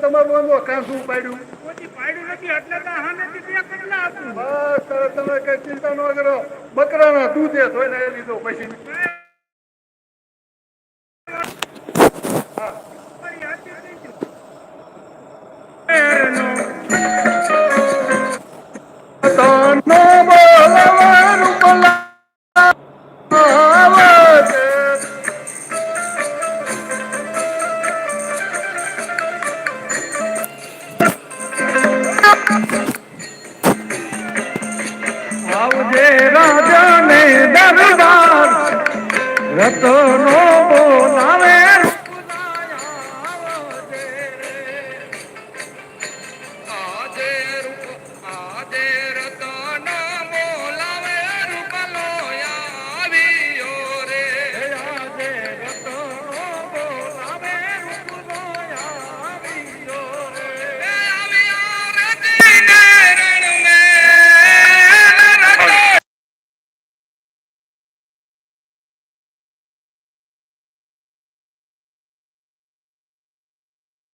તમારું વાંધો કાંસું પાડ્યું. કોઈ પાડ્યું નથી એટલે તો હામેથી બે કેટલા બસ હવે તમે કઈ ચિંતા ન કરો. બકરાના દૂધે ધોઈને એ લીધો પછી. આવજે રાજાને દરબાર. રતનો બોલાવે